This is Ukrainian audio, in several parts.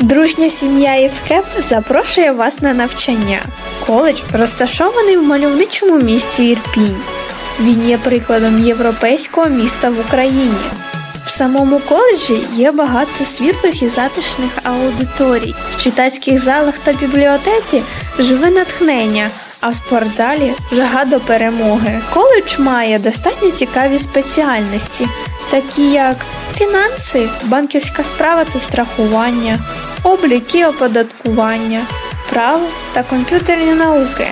Дружня сім'я Євкеп запрошує вас на навчання. Коледж розташований в мальовничому місті Ірпінь. Він є прикладом європейського міста в Україні. В самому коледжі є багато світлих і затишних аудиторій. В читацьких залах та бібліотеці живе натхнення, а в спортзалі жага до перемоги. Коледж має достатньо цікаві спеціальності, такі як фінанси, банківська справа та страхування, облік і оподаткування, право та комп'ютерні науки.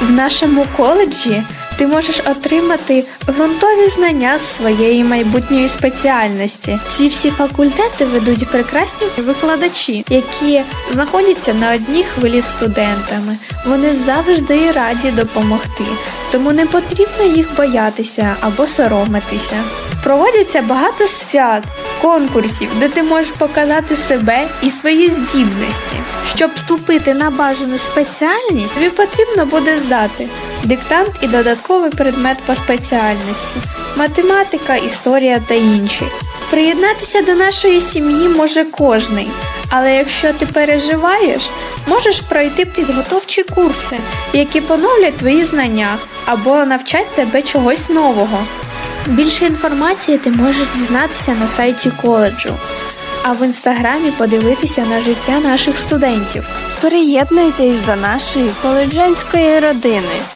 В нашому коледжі ти можеш отримати ґрунтові знання з своєї майбутньої спеціальності. Ці всі факультети ведуть прекрасні викладачі, які знаходяться на одній хвилі з студентами. Вони завжди раді допомогти, тому не потрібно їх боятися або соромитися. Проводяться багато свят, конкурсів, де ти можеш показати себе і свої здібності. Щоб вступити на бажану спеціальність, тобі потрібно буде здати диктант і додатковий предмет по спеціальності, математика, історія та інші. Приєднатися до нашої сім'ї може кожний, але якщо ти переживаєш, можеш пройти підготовчі курси, які поновлять твої знання або навчать тебе чогось нового. Більше інформації ти можеш дізнатися на сайті коледжу, а в інстаграмі подивитися на життя наших студентів. Приєднуйтесь до нашої коледжанської родини.